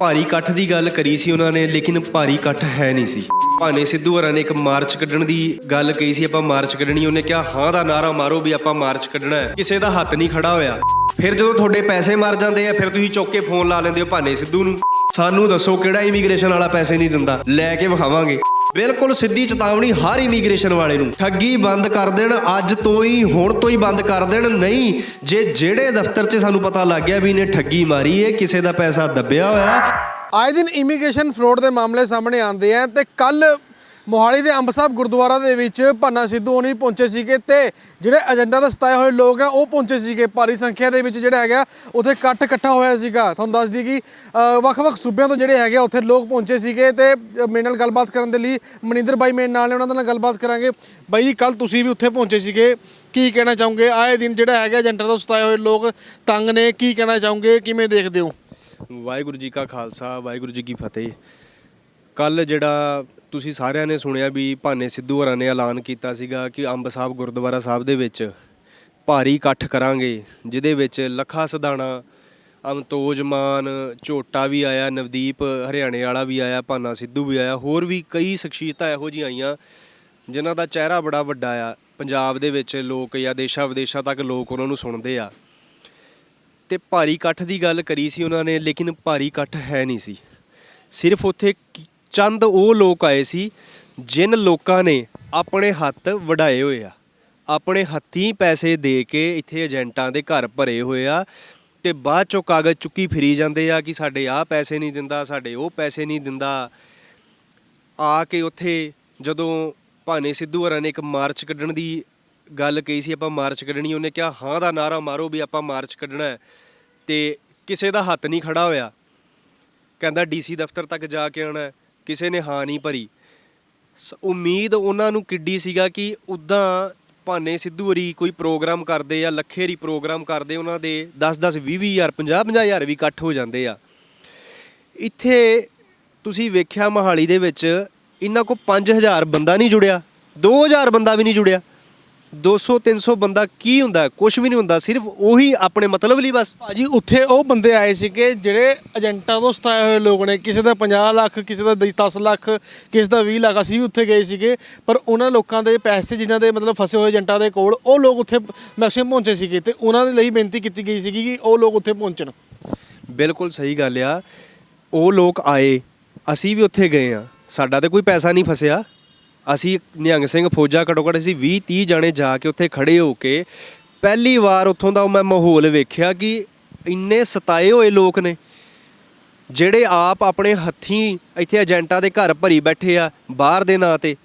ਭਾਰੀ ਇਕੱਠ ਦੀ ਗੱਲ ਕਰੀ ਸੀ ਉਹਨਾਂ ਨੇ, ਲੇਕਿਨ ਭਾਰੀ ਇਕੱਠ ਹੈ ਨਹੀਂ ਸੀ। ਭਾਨੇ ਸਿੱਧੂ ਹੋਰਾਂ ਨੇ ਇੱਕ ਮਾਰਚ ਕੱਢਣ ਦੀ ਗੱਲ ਕਹੀ ਸੀ, ਆਪਾਂ ਮਾਰਚ ਕੱਢਣੀ, ਉਹਨੇ ਕਿਹਾ, ਹਾਂ ਦਾ ਨਾਰਾ ਮਾਰੋ ਵੀ ਆਪਾਂ ਮਾਰਚ ਕੱਢਣਾ ਹੈ। ਕਿਸੇ ਦਾ ਹੱਥ ਨਹੀਂ ਖੜਾ ਹੋਇਆ। ਫਿਰ ਜਦੋਂ ਤੁਹਾਡੇ ਪੈਸੇ ਮਰ ਜਾਂਦੇ ਆ, ਫਿਰ ਤੁਸੀਂ ਚੁੱਕ ਕੇ ਫੋਨ ਲਾ ਲੈਂਦੇ ਹੋ ਭਾਨੇ ਸਿੱਧੂ ਨੂੰ। ਸਾਨੂੰ ਦੱਸੋ ਕਿਹੜਾ ਇਮੀਗ੍ਰੇਸ਼ਨ ਵਾਲਾ ਪੈਸੇ ਨਹੀਂ ਦਿੰਦਾ? ਲੈ ਕੇ ਵਿਖਾਵਾਂਗੇ। ਬਿਲਕੁਲ ਸਿੱਧੀ ਚੇਤਾਵਨੀ ਹਰ ਇਮੀਗ੍ਰੇਸ਼ਨ ਵਾਲੇ ਨੂੰ। ਠੱਗੀ ਬੰਦ ਕਰ ਦੇਣ, ਅੱਜ ਤੋਂ ਹੀ, ਹੁਣ ਤੋਂ ਹੀ ਬੰਦ ਕਰ ਦੇਣ। ਨਹੀਂ, ਜੇ ਜਿਹੜੇ ਦਫ਼ਤਰ 'ਚ ਸਾਨੂੰ ਪਤਾ ਲੱਗ ਗਿਆ ਵੀ ਇਹਨੇ ਠੱਗੀ ਮਾਰੀ ਏ, ਕਿਸੇ ਦਾ ਪੈਸਾ ਦੱਬਿਆ ਹੋਇਆ। ਆਏ ਦਿਨ ਇਮੀਗ੍ਰੇਸ਼ਨ ਫਰੋਡ ਦੇ ਮਾਮਲੇ ਸਾਹਮਣੇ ਆਉਂਦੇ ਆ ਤੇ ਕੱਲ ਮੋਹਾਲੀ ਦੇ ਅੰਬ ਸਾਹਿਬ ਗੁਰਦੁਆਰਾ ਦੇ ਵਿੱਚ ਪੰਨਾ ਸਿੱਧੂ ਹੋਣੀ ਪਹੁੰਚੇ ਸੀਗੇ ਤੇ ਜਿਹੜੇ ਏਜੰਡਾ ਦਾ ਸਤਾਏ ਹੋਏ ਲੋਕ ਆ ਉਹ ਪਹੁੰਚੇ ਸੀਗੇ ਭਾਰੀ ਸੰਖਿਆ ਦੇ ਵਿੱਚ ਜਿਹੜਾ ਹੈਗਾ ਉੱਥੇ ਇਕੱਠ ਇਕੱਠਾ ਹੋਇਆ ਸੀਗਾ। ਤੁਹਾਨੂੰ ਦੱਸ ਦਈਏ ਕਿ ਵੱਖ-ਵੱਖ ਸੂਬਿਆਂ ਤੋਂ ਜਿਹੜੇ ਹੈਗੇ ਆ, ਉੱਥੇ ਲੋਕ ਪਹੁੰਚੇ ਸੀਗੇ ਤੇ ਮੇਰੇ ਨਾਲ ਗੱਲਬਾਤ ਕਰਨ ਦੇ ਲਈ ਮਨਿੰਦਰ ਬਾਈ ਮੇਰੇ ਨਾਲ ਉਹਨਾਂ ਦੇ ਨਾਲ ਗੱਲਬਾਤ ਕਰਾਂਗੇ। ਬਾਈ ਜੀ ਕੱਲ ਤੁਸੀਂ ਵੀ ਉੱਥੇ ਪਹੁੰਚੇ ਸੀਗੇ। ਕੀ ਕਹਿਣਾ ਚਾਹੋਗੇ? ਆਏ ਦਿਨ ਜਿਹੜਾ ਹੈਗਾ ਏਜੰਡਾ ਤੋਂ ਸਤਾਏ ਹੋਏ ਲੋਕ ਤੰਗ ਨੇ ਕੀ ਕਹਿਣਾ ਚਾਹੋਗੇ? ਕਿਵੇਂ ਦੇਖਦੇ ਹੋ? ਵਾਹਿਗੁਰੂ ਜੀ ਕਾ ਖਾਲਸਾ ਵਾਹਿਗੁਰੂ ਜੀ ਕੀ ਫਤਿਹ। ਕੱਲ ਜਿਹੜਾ ਤੁਸੀਂ ਸਾਰਿਆਂ ਨੇ ਸੁਣਿਆ ਵੀ ਭਾਨੇ ਸਿੱਧੂ ਹੋਰਾਂ ਨੇ ਐਲਾਨ ਕੀਤਾ ਸੀਗਾ ਕਿ ਅੰਬ ਸਾਹਿਬ ਗੁਰਦੁਆਰਾ ਸਾਹਿਬ ਦੇ ਵਿੱਚ ਭਾਰੀ ਇਕੱਠ ਕਰਾਂਗੇ, ਜਿਹਦੇ ਵਿੱਚ ਲੱਖਾ ਸਦਾਣਾ, ਅਮਤੋਜ ਮਾਨ, ਝੋਟਾ ਵੀ ਆਇਆ, ਨਵਦੀਪ ਹਰਿਆਣੇ ਵਾਲਾ ਵੀ ਆਇਆ, ਭਾਨਾ ਸਿੱਧੂ ਵੀ ਆਇਆ, ਹੋਰ ਵੀ ਕਈ ਸ਼ਖਸੀਅਤਾਂ ਇਹੋ ਜਿਹੀਆਂ ਆਈਆਂ, ਜਿਨ੍ਹਾਂ ਦਾ ਚਿਹਰਾ ਬੜਾ ਵੱਡਾ ਆ। ਪੰਜਾਬ ਦੇ ਵਿੱਚ ਲੋਕ ਜਾਂ ਦੇਸ਼ਾਂ ਵਿਦੇਸ਼ਾਂ ਤੱਕ ਲੋਕ ਉਹਨਾਂ ਨੂੰ ਸੁਣਦੇ ਆ। ਤੇ ਭਾਰੀ ਇਕੱਠ ਦੀ ਗੱਲ ਕਰੀ ਸੀ ਉਹਨਾਂ ਨੇ, ਲੇਕਿਨ ਭਾਰੀ ਇਕੱਠ ਹੈ ਨਹੀਂ ਸੀ। ਸਿਰਫ ਉੱਥੇ ਚੰਦ ਉਹ ਲੋਕ ਆਏ ਸੀ ਜਿਨ ਲੋਕਾਂ ਨੇ ਆਪਣੇ ਹੱਥ ਵਢਾਏ ਹੋਏ ਆ। ਆਪਣੇ ਹੱਥੀਂ ਪੈਸੇ ਦੇ ਕੇ ਇੱਥੇ ਏਜੰਟਾਂ ਦੇ ਘਰ ਭਰੇ ਹੋਏ ਆ ਤੇ ਬਾਅਦ ਚੋਂ ਕਾਗਜ਼ ਚੁੱਕੀ ਫਿਰੀ ਜਾਂਦੇ ਆ ਕਿ ਸਾਡੇ ਆਹ ਪੈਸੇ ਨਹੀਂ ਦਿੰਦਾ, ਸਾਡੇ ਉਹ ਪੈਸੇ ਨਹੀਂ ਦਿੰਦਾ। ਆ ਕੇ ਉੱਥੇ ਜਦੋਂ ਭਾਨੇ ਸਿੱਧੂ ਹੋਰਾਂ ਨੇ ਇੱਕ ਮਾਰਚ ਕੱਢਣ ਦੀ ਗੱਲ ਕਹੀ ਸੀ, ਆਪਾਂ ਮਾਰਚ ਕੱਢਣੀ, ਉਹਨੇ ਕਿਹਾ, ਹਾਂ ਦਾ ਨਾਰਾ ਮਾਰੋ ਵੀ ਆਪਾਂ ਮਾਰਚ ਕੱਢਣਾ ਹੈ। ਤੇ ਕਿਸੇ ਦਾ ਹੱਥ ਨਹੀਂ ਖੜਾ ਹੋਇਆ। ਕਹਿੰਦਾ, ਡੀਸੀ ਦਫ਼ਤਰ ਤੱਕ ਜਾ ਕੇ ਆਉਣਾ ਕਿਸੇ ਨੇ ਹਾਂ ਨਹੀਂ ਭਰੀ। ਸ- ਉਮੀਦ ਉਹਨਾਂ ਨੂੰ ਕਿੱਡੀ ਸੀਗਾ ਕਿ ਉਦਾਂ ਭਾਨੇ ਸਿੱਧੂ ਹਰੀ ਕੋਈ ਪ੍ਰੋਗਰਾਮ ਕਰਦੇ ਆ ਲੱਖੇਰੀ ਪ੍ਰੋਗਰਾਮ ਕਰਦੇ, ਉਹਨਾਂ ਦੇ 10 10 20 20 ਹਜ਼ਾਰ 50 50 ਹਜ਼ਾਰ ਵੀ ਇਕੱਠ ਹੋ ਜਾਂਦੇ ਆ। ਇੱਥੇ ਤੁਸੀਂ ਵੇਖਿਆ ਮਹਾਲੀ ਦੇ ਵਿੱਚ ਇਹਨਾਂ ਕੋ 5000 ਬੰਦਾ ਨਹੀਂ ਜੁੜਿਆ 2000 ਬੰਦਾ ਵੀ ਨਹੀਂ ਜੁੜਿਆ। 200 300 ਬੰਦਾ ਕੀ ਹੁੰਦਾ? ਕੁਝ ਵੀ ਨਹੀਂ ਹੁੰਦਾ ਸਿਰਫ ਉਹੀ ਆਪਣੇ ਮਤਲਬ ਲਈ ਬਸ। ਭਾਜੀ ਉੱਥੇ ਉਹ ਬੰਦੇ ਆਏ ਸੀਗੇ ਜਿਹੜੇ ਏਜੰਟਾਂ ਤੋਂ ਸਤਾਏ ਹੋਏ ਲੋਕ ਨੇ। ਕਿਸੇ ਦਾ 50 ਲੱਖ ਕਿਸੇ ਦਾ 10 ਲੱਖ ਕਿਸੇ ਦਾ 20 ਲੱਖ ਅਸੀਂ ਵੀ ਉੱਥੇ ਗਏ ਸੀਗੇ। ਪਰ ਉਹਨਾਂ ਲੋਕਾਂ ਦੇ ਪੈਸੇ ਜਿਨ੍ਹਾਂ ਦੇ ਮਤਲਬ ਫਸੇ ਹੋਏ ਏਜੰਟਾਂ ਦੇ ਕੋਲ ਉਹ ਲੋਕ ਉੱਥੇ ਮੈਕਸਿਮਮ ਪਹੁੰਚੇ ਸੀਗੇ ਤੇ ਉਹਨਾਂ ਦੇ ਲਈ ਬੇਨਤੀ ਕੀਤੀ ਗਈ ਸੀਗੀ ਕਿ ਉਹ ਲੋਕ ਉੱਥੇ ਪਹੁੰਚਣ। ਬਿਲਕੁਲ ਸਹੀ ਗੱਲ ਆ। ਉਹ ਲੋਕ ਆਏ ਅਸੀਂ ਵੀ ਉੱਥੇ ਗਏ ਆ। ਸਾਡਾ ਤੇ ਕੋਈ ਪੈਸਾ ਨਹੀਂ ਫਸਿਆ। ਅਸੀਂ ਨਿਹੰਗ ਸਿੰਘ ਫੌਜਾ ਘੱਟੋ ਘੱਟ ਅਸੀਂ 20 30 ਜਾਣੇ ਜਾ ਕੇ ਉੱਥੇ ਖੜੇ ਹੋ ਕੇ ਪਹਿਲੀ ਵਾਰ ਉੱਥੋਂ ਦਾ ਮੈਂ ਮਾਹੌਲ ਵੇਖਿਆ ਕਿ ਇੰਨੇ ਸਤਾਏ ਹੋਏ ਲੋਕ ਨੇ, ਜਿਹੜੇ ਆਪ ਆਪਣੇ ਹੱਥੀਂ ਇੱਥੇ ਏਜੰਟਾਂ ਦੇ ਘਰ ਭਰੀ ਬੈਠੇ ਆ, ਬਾਹਰ ਦੇ ਨਾਂ ਤੇ,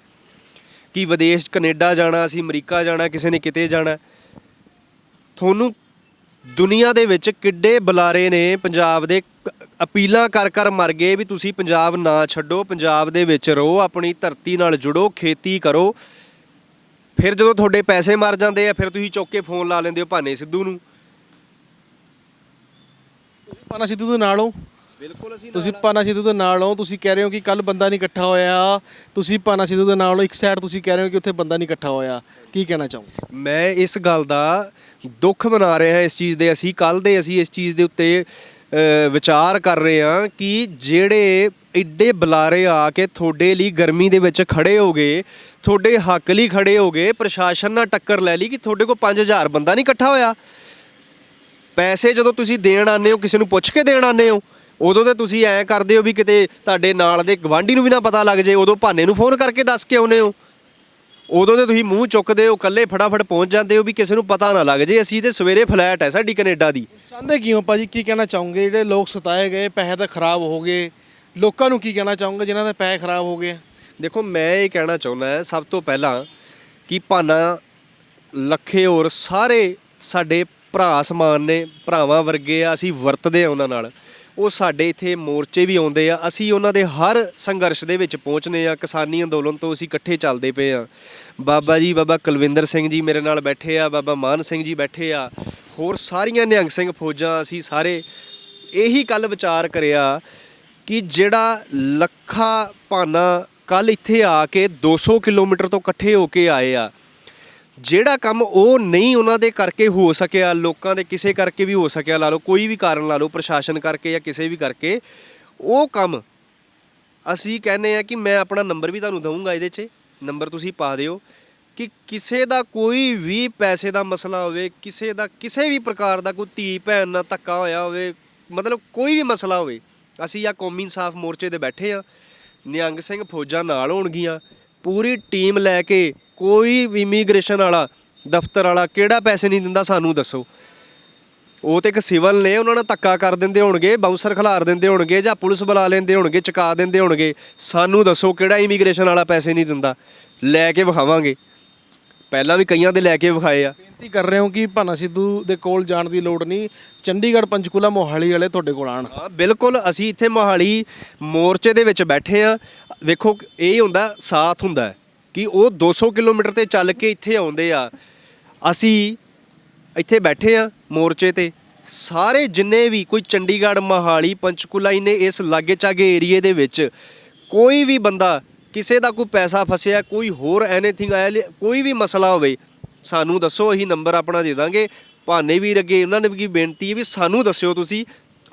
ਕਿ ਵਿਦੇਸ਼ ਕੈਨੇਡਾ ਜਾਣਾ, ਅਸੀਂ ਅਮਰੀਕਾ ਜਾਣਾ, ਕਿਸੇ ਨੇ ਕਿਤੇ ਜਾਣਾ। ਤੁਹਾਨੂੰ ਦੁਨੀਆ ਦੇ ਵਿੱਚ ਕਿੱਡੇ ਬੁਲਾਰੇ ਨੇ ਪੰਜਾਬ ਦੇ ਅਪੀਲਾਂ ਕਰ ਕਰ ਮਰ ਗਏ ਵੀ ਤੁਸੀਂ ਪੰਜਾਬ ਨਾ ਛੱਡੋ ਪੰਜਾਬ ਦੇ ਵਿੱਚ ਰਹੋ ਆਪਣੀ ਧਰਤੀ ਨਾਲ ਜੁੜੋ ਖੇਤੀ ਕਰੋ। ਫਿਰ ਜਦੋਂ ਤੁਹਾਡੇ ਪੈਸੇ ਮਰ ਜਾਂਦੇ ਆ ਫਿਰ ਤੁਸੀਂ ਚੁੱਕ ਕੇ ਫੋਨ ਲਾ ਲੈਂਦੇ ਹੋ ਭਾਨੇ ਸਿੱਧੂ ਨੂੰ। ਤੁਸੀਂ ਪਾਨਾ ਸਿੱਧੂ ਦੇ ਨਾਲ ਹੋ? ਬਿਲਕੁਲ ਅਸੀਂ ਤੁਸੀਂ ਪਾਨਾ ਸਿੱਧੂ ਦੇ ਨਾਲ ਹੋ ਤੁਸੀਂ ਕਹਿ ਰਹੇ ਹੋ ਕਿ ਕੱਲ ਬੰਦਾ ਨਹੀਂ ਇਕੱਠਾ ਹੋਇਆ। ਤੁਸੀਂ ਪਾਨਾ ਸਿੱਧੂ ਦੇ ਨਾਲ ਹੋ ਇੱਕ ਸਾਈਡ ਤੁਸੀਂ ਕਹਿ ਰਹੇ ਹੋ ਕਿ ਉੱਥੇ ਬੰਦਾ ਨਹੀਂ ਇਕੱਠਾ ਹੋਇਆ। ਕੀ ਕਹਿਣਾ ਚਾਹੋ ਮੈਂ ਇਸ ਗੱਲ ਦਾ ਦੁੱਖ ਮਨਾ ਰਿਹਾ ਇਸ ਚੀਜ਼ ਦੇ ਅਸੀਂ ਕੱਲ ਦੇ ਅਸੀਂ ਇਸ ਚੀਜ਼ ਦੇ ਉੱਤੇ ਵਿਚਾਰ ਕਰ ਰਹੇ ਹਾਂ ਕਿ ਜਿਹੜੇ ਇੱਡੇ ਬੁਲਾਰੇ ਆ ਕੇ ਤੁਹਾਡੇ ਲਈ ਗਰਮੀ ਦੇ ਵਿੱਚ ਖੜੇ ਗਏ, ਤੁਹਾਡੇ ਹੱਕ ਲਈ ਖੜੇ ਗਏ, ਪ੍ਰਸ਼ਾਸਨ ਨਾਲ ਟੱਕਰ ਲੈ ਲਈ ਕਿ ਤੁਹਾਡੇ ਕੋਲ 5000 ਬੰਦਾ ਨਹੀਂ ਇਕੱਠਾ ਹੋਇਆ। ਪੈਸੇ ਜਦੋਂ ਤੁਸੀਂ ਦੇਣ ਆਉਂਦੇ ਹੋ, ਕਿਸੇ ਨੂੰ ਪੁੱਛ ਕੇ ਦੇਣ ਆਉਂਦੇ ਹੋ, ਉਦੋਂ ਤੇ ਤੁਸੀਂ ਐਂ ਕਰਦੇ ਹੋ ਵੀ ਕਿਤੇ ਤੁਹਾਡੇ ਨਾਲ ਦੇ ਗਵਾਂਢੀ ਨੂੰ ਵੀ ਨਾ ਪਤਾ ਲੱਗ ਜੇ, ਉਦੋਂ ਭਾਨੇ ਨੂੰ ਫੋਨ ਕਰਕੇ ਦੱਸ ਕੇ ਆਉਨੇ ਹੋ। ਉਦੋਂ ਤੇ ਤੁਸੀਂ ਮੂੰਹ ਚੁੱਕਦੇ ਹੋ, ਇਕੱਲੇ ਫਟਾਫਟ ਪਹੁੰਚ ਜਾਂਦੇ ਹੋ ਵੀ ਕਿਸੇ ਨੂੰ ਪਤਾ ਨਾ ਲੱਗ ਜੇ, ਅਸੀਂ ਤੇ ਸਵੇਰੇ ਫਲੈਟ ਹੈ ਸਾਡੀ ਕੈਨੇਡਾ ਦੀ। ਚਾਹੁੰਦੇ ਕੀ ਹੋ ਭਾਜੀ? ਕੀ ਕਹਿਣਾ ਚਾਹੋਗੇ? ਜਿਹੜੇ ਲੋਕ ਸਤਾਏ ਗਏ, ਪੈਸੇ ਤਾਂ ਖਰਾਬ ਹੋ ਗਏ। ਲੋਕਾਂ ਨੂੰ ਕੀ ਕਹਿਣਾ ਚਾਹੋਗੇ ਜਿਨ੍ਹਾਂ ਦੇ ਪੈਸੇ ਖਰਾਬ ਹੋ ਗਏ? ਦੇਖੋ, ਮੈਂ ਇਹ ਕਹਿਣਾ ਚਾਹੁੰਦਾ ਸਭ ਤੋਂ ਪਹਿਲਾਂ ਕਿ ਭਾਨਾ ਲੱਖੇ ਹੋਰ ਸਾਰੇ ਸਾਡੇ ਭਰਾ ਸਮਾਨ ਨੇ, ਭਰਾਵਾਂ ਵਰਗੇ ਆ, ਅਸੀਂ ਵਰਤਦੇ ਆ ਉਹਨਾਂ ਨਾਲ। ਉਹ ਸਾਡੇ ਇੱਥੇ ਮੋਰਚੇ ਵੀ ਆਉਂਦੇ ਆ, ਅਸੀਂ ਉਹਨਾਂ ਦੇ ਹਰ ਸੰਘਰਸ਼ ਦੇ ਵਿੱਚ ਪਹੁੰਚਨੇ ਆ, ਕਿਸਾਨੀ ਅੰਦੋਲਨ ਤੋਂ ਅਸੀਂ ਇਕੱਠੇ ਚੱਲਦੇ ਪਏ ਆ। ਬਾਬਾ ਜੀ, ਬਾਬਾ ਕੁਲਵਿੰਦਰ ਸਿੰਘ ਜੀ ਮੇਰੇ ਨਾਲ ਬੈਠੇ ਆ, ਬਾਬਾ ਮਾਨ ਸਿੰਘ ਜੀ ਬੈਠੇ ਆ ਹੋਰ ਸਾਰੀਆਂ ਨਿਹੰਗ ਸਿੰਘ ਫੌਜਾਂ ਅਸੀਂ ਸਾਰੇ ਇਹੀ ਕੱਲ ਵਿਚਾਰ ਕਰਿਆ ਕਿ ਜਿਹੜਾ ਲੱਖਾ ਭਾਨਾ ਕੱਲ ਇੱਥੇ ਆ ਕੇ 200 ਕਿਲੋਮੀਟਰ ਤੋਂ ਇਕੱਠੇ ਹੋ ਕੇ ਆਏ ਆ, ਜਿਹੜਾ ਕੰਮ ਉਹ ਨਹੀਂ ਉਹਨਾਂ ਦੇ ਕਰਕੇ ਹੋ ਸਕਿਆ, ਲੋਕਾਂ ਦੇ ਕਿਸੇ ਕਰਕੇ ਵੀ ਹੋ ਸਕਿਆ, ਲਾ ਲਓ, ਕੋਈ ਵੀ ਕਾਰਨ ਲਾ ਲਓ, ਪ੍ਰਸ਼ਾਸਨ ਕਰਕੇ ਜਾਂ ਕਿਸੇ ਵੀ ਕਰਕੇ, ਉਹ ਕੰਮ ਅਸੀਂ ਕਹਿੰਦੇ ਆ ਕਿ ਮੈਂ ਆਪਣਾ ਨੰਬਰ ਵੀ ਤੁਹਾਨੂੰ ਦਊਂਗਾ ਇਹਦੇ 'ਚ ਨੰਬਰ ਤੁਸੀਂ ਪਾ ਦਿਓ। ਕਿ ਕਿਸੇ ਦਾ ਕੋਈ ਵੀ ਪੈਸੇ ਦਾ ਮਸਲਾ ਹੋਵੇ, ਕਿਸੇ ਦਾ ਕਿਸੇ ਵੀ ਪ੍ਰਕਾਰ ਦਾ ਕੋਈ ਧੀ ਭੈਣ ਨਾਲ ਧੱਕਾ ਹੋਇਆ ਹੋਵੇ, ਮਤਲਬ ਕੋਈ ਵੀ ਮਸਲਾ ਹੋਵੇ, ਅਸੀਂ ਆ ਕੌਮੀ ਇਨਸਾਫ ਮੋਰਚੇ ਦੇ ਬੈਠੇ ਆ ਨਿਹੰਗ ਸਿੰਘ ਫੌਜਾਂ ਨਾਲ ਹੋਣਗੀਆਂ, ਪੂਰੀ ਟੀਮ ਲੈ ਕੇ ਕੋਈ ਵੀ ਇਮੀਗ੍ਰੇਸ਼ਨ ਵਾਲਾ, ਦਫ਼ਤਰ ਵਾਲਾ ਕਿਹੜਾ ਪੈਸੇ ਨਹੀਂ ਦਿੰਦਾ ਸਾਨੂੰ ਦੱਸੋ। ਉਹ ਤੇ ਇੱਕ ਸਿਵਲ ਨੇ, ਉਹਨਾਂ ਨਾਲ ਧੱਕਾ ਕਰ ਦਿੰਦੇ ਹੋਣਗੇ, ਬਾਉਂਸਰ ਖਿਲਾਰ ਦਿੰਦੇ ਹੋਣਗੇ ਜਾਂ ਪੁਲਿਸ ਬੁਲਾ ਲੈਂਦੇ ਹੋਣਗੇ, ਚੁਕਾ ਦਿੰਦੇ ਹੋਣਗੇ, ਸਾਨੂੰ ਦੱਸੋ ਕਿਹੜਾ ਇਮੀਗ੍ਰੇਸ਼ਨ ਵਾਲਾ ਪੈਸੇ ਨਹੀਂ ਦਿੰਦਾ। ਲੈ ਕੇ ਵਿਖਾਵਾਂਗੇ। ਪਹਿਲਾਂ ਵੀ ਕਈਆਂ ਦੇ ਲੈ ਕੇ ਵਿਖਾਏ ਆ। ਬੇਨਤੀ ਕਰ ਰਹੇ ਹੋ ਕਿ ਭਾਨਾ ਸਿੱਧੂ ਦੇ ਕੋਲ ਜਾਣ ਦੀ ਲੋੜ ਨਹੀਂ। ਚੰਡੀਗੜ੍ਹ ਪੰਚਕੂਲਾ ਮੋਹਾਲੀ ਵਾਲੇ ਤੁਹਾਡੇ ਕੋਲ ਆਣ ਹਾਂ ਬਿਲਕੁਲ ਅਸੀਂ ਇੱਥੇ ਮੋਹਾਲੀ ਮੋਰਚੇ ਦੇ ਵਿੱਚ ਬੈਠੇ ਆ ਵੇਖੋ ਇਹ ਹੁੰਦਾ ਸਾਥ ਹੁੰਦਾ ਹੈ ਕਿ ਉਹ 200 ਕਿਲੋਮੀਟਰ ਤੇ ਚੱਲ ਕੇ ਇੱਥੇ ਆਉਂਦੇ ਆ। ਅਸੀਂ ਇੱਥੇ ਬੈਠੇ ਆ ਮੋਰਚੇ ਤੇ। ਸਾਰੇ ਜਿੰਨੇ ਵੀ ਕੋਈ ਚੰਡੀਗੜ੍ਹ ਮੋਹਾਲੀ ਪੰਚਕੂਲਾ ਇਹਨੇ ਇਸ ਲਾਗੇ ਚਾਗੇ ਏਰੀਏ ਦੇ ਵਿੱਚ ਕੋਈ ਵੀ ਬੰਦਾ ਕਿਸੇ ਦਾ ਕੋਈ ਪੈਸਾ ਫਸਿਆ ਕੋਈ ਹੋਰ ਐਨੀਥਿੰਗ ਆਇਆ ਲਿ- ਕੋਈ ਵੀ ਮਸਲਾ ਹੋਵੇ ਸਾਨੂੰ ਦੱਸੋ ਅਸੀਂ ਨੰਬਰ ਆਪਣਾ ਦੇ ਦਾਂਗੇ। ਭਾਨੇ ਵੀਰ ਅੱਗੇ ਉਹਨਾਂ ਨੇ ਵੀ ਬੇਨਤੀ ਹੈ ਵੀ ਸਾਨੂੰ ਦੱਸਿਓ ਤੁਸੀਂ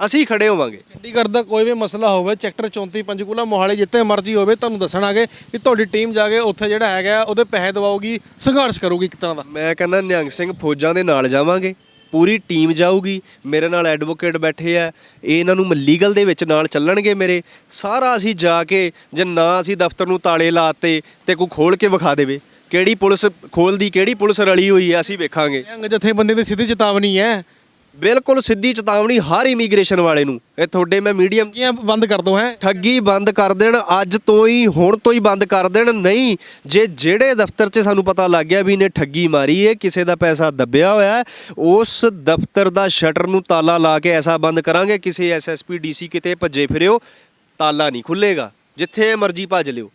ਅਸੀਂ ਖੜੇ ਹੋਵਾਂਗੇ। ਚੰਡੀਗੜ੍ਹ ਦਾ ਕੋਈ ਵੀ ਮਸਲਾ ਹੋਵੇ ਸੈਕਟਰ 34 ਪੰਚਕੂਲਾ ਮੋਹਾਲੀ ਜਿੱਥੇ ਮਰਜ਼ੀ ਹੋਵੇ ਤੁਹਾਨੂੰ ਦੱਸਣਾਗੇ ਕਿ ਤੁਹਾਡੀ ਟੀਮ ਜਾ ਕੇ ਉੱਥੇ ਜਿਹੜਾ ਹੈਗਾ ਉਹਦੇ ਪੈਸੇ ਦਵਾਉਗੀ ਸੰਘਰਸ਼ ਕਰੂਗੀ ਇੱਕ ਤਰ੍ਹਾਂ ਦਾ। ਮੈਂ ਕਹਿੰਦਾ ਨਿਹੰਗ ਸਿੰਘ ਫੌਜਾਂ ਦੇ ਨਾਲ ਜਾਵਾਂਗੇ। ਪੂਰੀ ਟੀਮ ਜਾਊਗੀ, ਮੇਰੇ ਨਾਲ ਐਡਵੋਕੇਟ ਬੈਠੇ ਆ, ਇਹ ਇਹਨਾਂ ਨੂੰ ਲੀਗਲ ਦੇ ਵਿੱਚ ਨਾਲ ਚੱਲਣਗੇ ਮੇਰੇ, ਸਾਰਾ ਅਸੀਂ ਜਾ ਕੇ, ਜੇ ਨਾ ਅਸੀਂ ਦਫ਼ਤਰ ਨੂੰ ਤਾਲੇ ਲਾਤੇ ਤੇ ਕੋਈ ਖੋਲ ਕੇ ਵਿਖਾ ਦੇਵੇ, ਕਿਹੜੀ ਪੁਲਿਸ ਖੋਲਦੀ ਕਿਹੜੀ ਪੁਲਿਸ ਰਲੀ ਹੋਈ ਹੈ ਅਸੀਂ ਵੇਖਾਂਗੇ। ਜਥੇਬੰਦੀ ਦੀ ਸਿੱਧੀ ਚੇਤਾਵਨੀ ਹੈ ਬਿਲਕੁਲ ਸਿੱਧੀ ਚੇਤਾਵਨੀ ਹਰ ਇਮੀਗ੍ਰੇਸ਼ਨ ਵਾਲੇ ਨੂੰ। ਇਹ ਤੁਹਾਡੇ ਮੈਂ ਮੀਡੀਅਮ ਕੀ ਬੰਦ ਕਰ ਦੋ ਹੈ। ਠੱਗੀ ਬੰਦ ਕਰ ਦੇਣ ਅੱਜ ਤੋਂ ਹੀ ਹੁਣ ਤੋਂ ਹੀ ਬੰਦ ਕਰ ਦੇਣ। ਨਹੀਂ ਜੇ ਜਿਹੜੇ ਦਫ਼ਤਰ 'ਚ ਸਾਨੂੰ ਪਤਾ ਲੱਗ ਗਿਆ ਵੀ ਇਹਨੇ ਠੱਗੀ ਮਾਰੀ ਹੈ ਕਿਸੇ ਦਾ ਪੈਸਾ ਦੱਬਿਆ ਹੋਇਆ ਹੈ, ਉਸ ਦਫ਼ਤਰ ਦਾ ਸ਼ਟਰ ਨੂੰ ਤਾਲਾ ਲਾ ਕੇ ਐਸਾ ਬੰਦ ਕਰਾਂਗੇ ਕਿਸੇ ਐਸਐਸਪੀ ਡੀਸੀ ਕਿਤੇ ਭੱਜੇ ਫਿਰਿਓ ਤਾਲਾ ਨਹੀਂ ਖੁੱਲੇਗਾ। ਜਿੱਥੇ ਮਰਜ਼ੀ ਭੱਜ ਲਿਓ।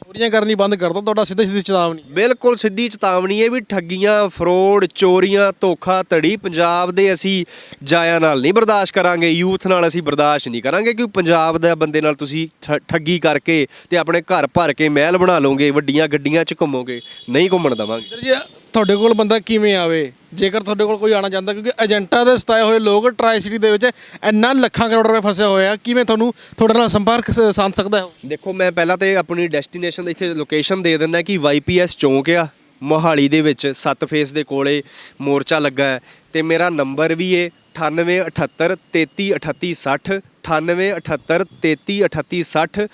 ਚੋਰੀਆਂ ਕਰਨੀ ਬੰਦ ਕਰ ਦੋ ਤੁਹਾਡਾ ਸਿੱਧੀ ਸਿੱਧੀ ਚੇਤਾਵਨੀ ਬਿਲਕੁਲ ਸਿੱਧੀ ਚੇਤਾਵਨੀ ਹੈ ਵੀ ਠੱਗੀਆਂ ਫਰੋਡ ਚੋਰੀਆਂ ਧੋਖਾ ਧੜੀ ਪੰਜਾਬ ਦੇ ਅਸੀਂ ਜਾਇਆ ਨਾਲ ਨਹੀਂ ਬਰਦਾਸ਼ਤ ਕਰਾਂਗੇ ਯੂਥ ਨਾਲ ਅਸੀਂ ਬਰਦਾਸ਼ਤ ਨਹੀਂ ਕਰਾਂਗੇ ਕਿਉਂਕਿ ਪੰਜਾਬ ਦੇ ਬੰਦੇ ਨਾਲ ਤੁਸੀਂ ਠ- ਠੱਗੀ ਕਰਕੇ ਤੇ ਆਪਣੇ ਘਰ ਭਰ ਕੇ ਮਹਿਲ ਬਣਾ ਲਓਗੇ ਵੱਡੀਆਂ ਗੱਡੀਆਂ 'ਚ ਘੁੰਮੋਗੇ ਨਹੀਂ ਘੁੰਮਣ ਦਵਾਂਗੇ। ਜੀ ਤੁਹਾਡੇ ਕੋਲ ਬੰਦਾ ਕਿਵੇਂ ਆਵੇ? ਜੇਕਰ ਤੁਹਾਡੇ ਕੋਲ ਕੋਈ ਆਣਾ ਚਾਹੁੰਦਾ ਕਿਉਂਕਿ ਏਜੰਟਾਂ ਦੇ ਸਤਾਏ ਹੋਏ ਲੋਕ ਟਰਾਈ ਸਿਟੀ ਦੇ ਵਿੱਚ ਇੰਨਾ ਲੱਖਾਂ ਕਰੋੜ ਰੁਪਏ ਫਸੇ ਹੋਏ ਆ ਕਿਵੇਂ ਤੁਹਾਨੂੰ ਤੁਹਾਡੇ ਨਾਲ ਸੰਪਰਕ ਸ- ਸਾਧ ਸਕਦਾ ਹੈ ਉਹ? ਦੇਖੋ, ਮੈਂ ਪਹਿਲਾਂ ਤੇ ਆਪਣੀ ਡੈਸਟੀਨੇਸ਼ਨ ਇੱਥੇ ਲੋਕੇਸ਼ਨ ਦੇ ਦਿੰਦਾ ਕਿ ਵਾਈਪੀਐਸ ਚੌਂਕ ਆ, ਮੋਹਾਲੀ ਦੇ ਵਿੱਚ, ਸੱਤ ਫੇਸ ਦੇ ਕੋਲੇ ਮੋਰਚਾ ਲੱਗਾ ਹੈ, ਤੇ ਮੇਰਾ ਨੰਬਰ ਵੀ ਹੈ 9878 333860 9878 333860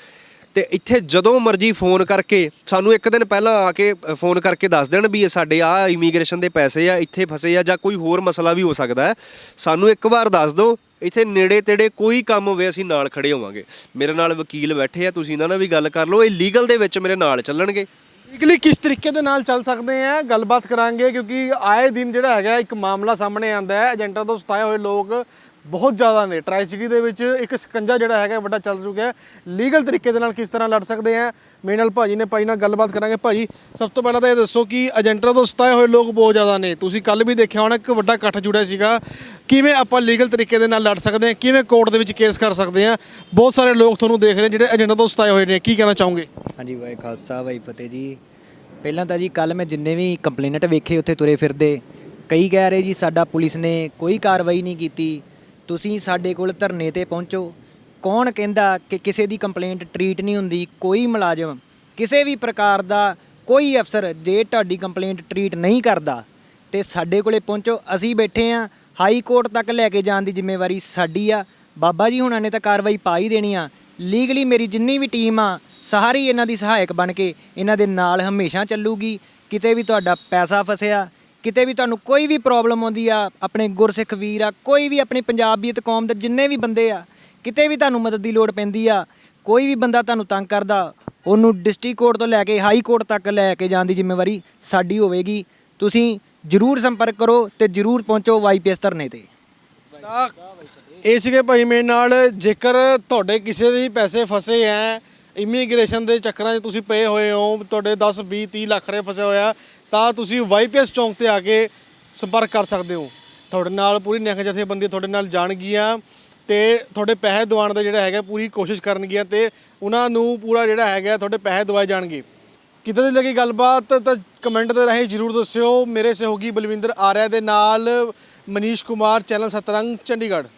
ਤੇ ਇੱਥੇ ਜਦੋਂ ਮਰਜ਼ੀ ਫੋਨ ਕਰਕੇ, ਸਾਨੂੰ ਇੱਕ ਦਿਨ ਪਹਿਲਾਂ ਆ ਕੇ ਫੋਨ ਕਰਕੇ ਦੱਸ ਦੇਣ ਵੀ ਇਹ ਸਾਡੇ ਆ ਇਮੀਗ੍ਰੇਸ਼ਨ ਦੇ ਪੈਸੇ ਆ, ਇੱਥੇ ਫਸੇ ਆ ਜਾਂ ਕੋਈ ਹੋਰ ਮਸਲਾ ਵੀ ਹੋ ਸਕਦਾ ਹੈ, ਸਾਨੂੰ ਇੱਕ ਵਾਰ ਦੱਸ ਦਿਓ, ਇੱਥੇ ਨੇੜੇ ਤੇੜੇ ਕੋਈ ਕੰਮ ਹੋਵੇ, ਅਸੀਂ ਨਾਲ ਖੜੇ ਹੋਵਾਂਗੇ। ਮੇਰੇ ਨਾਲ ਵਕੀਲ ਬੈਠੇ ਆ, ਤੁਸੀਂ ਇਹਨਾਂ ਨਾਲ ਵੀ ਗੱਲ ਕਰ ਲਓ, ਇਹ ਲੀਗਲ ਦੇ ਵਿੱਚ ਮੇਰੇ ਨਾਲ ਚੱਲਣਗੇ। ਲੀਗਲੀ ਕਿਸ ਤਰੀਕੇ ਦੇ ਨਾਲ ਚੱਲ ਸਕਦੇ ਆ, ਗੱਲਬਾਤ ਕਰਾਂਗੇ, ਕਿਉਂਕਿ ਆਏ ਦਿਨ ਜਿਹੜਾ ਹੈਗਾ, ਇੱਕ ਮਾਮਲਾ ਸਾਹਮਣੇ ਆਂਦਾ ਹੈ, ਏਜੰਟਾਂ ਤੋਂ ਸਤਾਏ ਹੋਏ ਲੋਕ ਬਹੁਤ ਜ਼ਿਆਦਾ ਨੇ। ਟਰਾਈ ਸਿਟੀ ਦੇ ਵਿੱਚ ਇੱਕ ਸਕੰਜਾ ਜਿਹੜਾ ਹੈਗਾ, ਵੱਡਾ ਚੱਲ ਚੁੱਕਿਆ ਲੀਗਲ ਤਰੀਕੇ ਦੇ ਨਾਲ ਕਿਸ ਤਰ੍ਹਾਂ ਲੜ ਸਕਦੇ ਆ? ਮੇਰੇ ਨਾਲ ਭਾਜੀ ਨੇ, ਭਾਈ ਨਾਲ ਗੱਲਬਾਤ ਕਰਾਂਗੇ। ਭਾਜੀ, ਸਭ ਤੋਂ ਪਹਿਲਾਂ ਤਾਂ ਇਹ ਦੱਸੋ ਕਿ ਏਜੰਟਾਂ ਤੋਂ ਸਤਾਏ ਹੋਏ ਲੋਕ ਬਹੁਤ ਜ਼ਿਆਦਾ ਨੇ। ਤੁਸੀਂ ਕੱਲ ਵੀ ਦੇਖਿਆ ਹੋਣਾ, ਇੱਕ ਵੱਡਾ ਇਕੱਠ ਜੁੜਿਆ ਸੀਗਾ। ਕਿਵੇਂ ਆਪਾਂ ਲੀਗਲ ਤਰੀਕੇ ਦੇ ਨਾਲ ਲੜ ਸਕਦੇ ਆ? ਕਿਵੇਂ ਕੋਰਟ ਦੇ ਵਿੱਚ ਕੇਸ ਕਰ ਸਕਦੇ ਆ? ਬਹੁਤ ਸਾਰੇ ਲੋਕ ਤੁਹਾਨੂੰ ਦੇਖ ਰਹੇ ਜਿਹੜੇ ਏਜੰਟਾਂ ਤੋਂ ਸਤਾਏ ਹੋਏ ਨੇ। ਕੀ ਕਹਿਣਾ ਚਾਹੋਗੇ? ਹਾਂਜੀ ਵਾਹਿ ਖਾਲਸਾ ਵਾਹਿ ਫਤਿਹ ਜੀ। ਪਹਿਲਾਂ ਤਾਂ ਜੀ ਕੱਲ ਮੈਂ ਜਿੰਨੇ ਵੀ ਕੰਪਲੇਨਟ ਵੇਖੇ ਉੱਥੇ ਤੁਰੇ ਫਿਰਦੇ। ਕਈ ਕਹਿ ਰਹੇ ਜੀ, ਸਾਡਾ ਪੁਲਿਸ ਨੇ ਕੋਈ ਕਾਰਵਾਈ ਨਹੀਂ ਕੀਤੀ। ਤੁਸੀਂ ਸਾਡੇ ਕੋਲ ਧਰਨੇ ਤੇ ਪਹੁੰਚੋ। ਕੌਣ ਕਹਿੰਦਾ ਕਿ ਕਿਸੇ ਦੀ ਕੰਪਲੇਂਟ ਟਰੀਟ ਨਹੀਂ ਹੁੰਦੀ, ਕੋਈ ਮੁਲਾਜ਼ਮ, ਕਿਸੇ ਵੀ ਪ੍ਰਕਾਰ ਦਾ ਕੋਈ ਅਫਸਰ ਜੇ ਤੁਹਾਡੀ ਕੰਪਲੇਂਟ ਟਰੀਟ ਨਹੀਂ ਕਰਦਾ, ਤੇ ਸਾਡੇ ਕੋਲੇ ਪਹੁੰਚੋ। ਅਸੀਂ ਬੈਠੇ ਆ, ਹਾਈ ਕੋਰਟ ਤੱਕ ਲੈ ਕੇ ਜਾਣ ਦੀ ਜ਼ਿੰਮੇਵਾਰੀ ਸਾਡੀ ਆ। ਬਾਬਾ ਜੀ ਹੁਣਾਂ ਨੇ ਤਾਂ ਕਾਰਵਾਈ ਪਾ ਹੀ ਦੇਣੀ ਆ। ਲੀਗਲੀ ਮੇਰੀ ਜਿੰਨੀ ਵੀ ਟੀਮ ਆ, ਸਾਰੀ ਇਹਨਾਂ ਦੀ ਸਹਾਇਕ ਬਣ ਕੇ ਇਹਨਾਂ ਦੇ ਨਾਲ ਹਮੇਸ਼ਾ ਚੱਲੂਗੀ। ਕਿਤੇ ਵੀ ਤੁਹਾਡਾ ਪੈਸਾ ਫਸਿਆ ਕਿਤੇ ਵੀ ਤੁਹਾਨੂੰ ਕੋਈ ਵੀ ਪ੍ਰੋਬਲਮ ਆਉਂਦੀ ਆ, ਆਪਣੇ ਗੁਰਸਿੱਖ ਵੀਰ ਆ, ਕੋਈ ਵੀ ਆਪਣੀ ਪੰਜਾਬੀਅਤ ਕੌਮ ਦੇ ਜਿੰਨੇ ਵੀ ਬੰਦੇ ਆ, ਕਿਤੇ ਵੀ ਤੁਹਾਨੂੰ ਮਦਦ ਦੀ ਲੋੜ ਪੈਂਦੀ ਆ, ਕੋਈ ਵੀ ਬੰਦਾ ਤੁਹਾਨੂੰ ਤੰਗ ਕਰਦਾ, ਉਹਨੂੰ ਡਿਸਟ੍ਰਿਕਟ ਕੋਰਟ ਤੋਂ ਲੈ ਕੇ ਹਾਈ ਕੋਰਟ ਤੱਕ ਲੈ ਕੇ ਜਾਣ ਦੀ ਜ਼ਿੰਮੇਵਾਰੀ ਸਾਡੀ ਹੋਵੇਗੀ। ਤੁਸੀਂ ਜਰੂਰ ਸੰਪਰਕ ਕਰੋ ਤੇ ਜਰੂਰ ਪਹੁੰਚੋ ਵਾਈਪੀਐਸ ਧਰਨੇ ਤੇ। ਤਾਂ ਇਹ ਸੀਗੇ ਭਾਈ ਮੇਰੇ ਨਾਲ, ਜੇਕਰ ਤੁਹਾਡੇ ਕਿਸੇ ਦੇ ਵੀ ਪੈਸੇ ਫਸੇ ਐ ਇਮੀਗ੍ਰੇਸ਼ਨ ਦੇ ਚੱਕਰਾਂ 'ਚ ਤੁਸੀਂ ਪਏ ਹੋਏ ਹੋ, ਤੁਹਾਡੇ 10 20 30 ਲੱਖ ਰੁਪਏ ਫਸੇ ਹੋਇਆ ਤਾਂ ਤੁਸੀਂ ਵਾਈਪੀਐਸ ਚੌਂਕ ਤੇ ਆ ਕੇ ਸੰਪਰਕ ਕਰ ਸਕਦੇ ਹੋ। ਤੁਹਾਡੇ ਨਾਲ ਪੂਰੀ ਨਿਹੰਗ ਜਥੇਬੰਦੀ ਤੁਹਾਡੇ ਨਾਲ ਜਾਣਗੀਆਂ ਤੇ ਤੁਹਾਡੇ ਪੈਸੇ ਦਿਵਾਉਣ ਦਾ ਜਿਹੜਾ ਹੈਗਾ ਪੂਰੀ ਕੋਸ਼ਿਸ਼ ਕਰਨਗੀਆਂ ਤੇ ਉਹਨਾਂ ਨੂੰ ਪੂਰਾ ਜਿਹੜਾ ਹੈਗਾ ਤੁਹਾਡੇ ਪੈਸੇ ਦਵਾਏ ਜਾਣਗੇ। ਕਿਤੇ ਦੀ ਲੱਗੀ ਗੱਲਬਾਤ? ਤਾਂ ਕਮੈਂਟ ਦੇ ਰਾਹੀਂ ਜਰੂਰ ਦੱਸਿਓ। ਮੇਰੇ ਸਹਿਯੋਗੀ ਬਲਵਿੰਦਰ ਆਰਿਆ ਦੇ ਨਾਲ ਮਨੀਸ਼ ਕੁਮਾਰ, ਚੈਨਲ ਸਤਰੰਗ, ਚੰਡੀਗੜ੍ਹ।